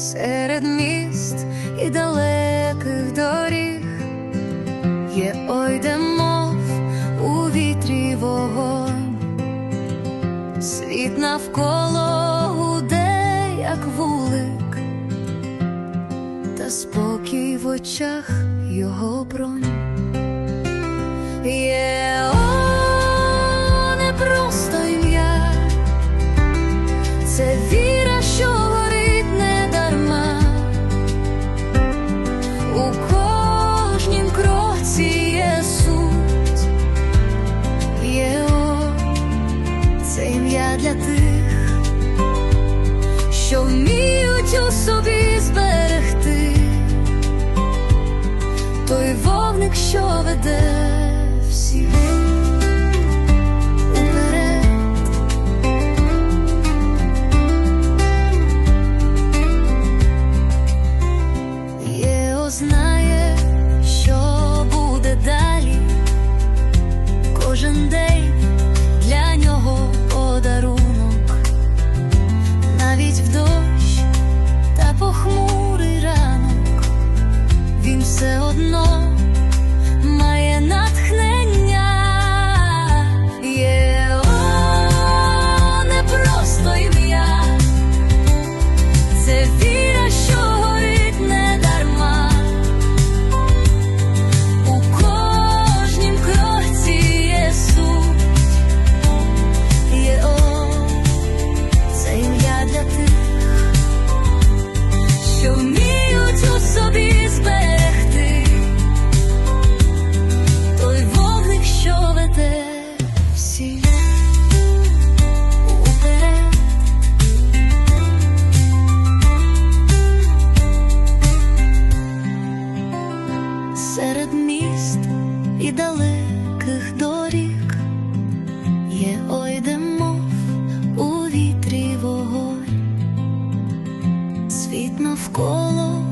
серед міст і далеких доріг, є ой де мов у вітрі вогонь, світ навколо гуде, як вулик, та спокій в очах його бронь. Є хочу собі зберегти, той вогник, що веде всі знаю. міст і далеких доріг, є ойдемо у вітрі вогонь, світ навколо.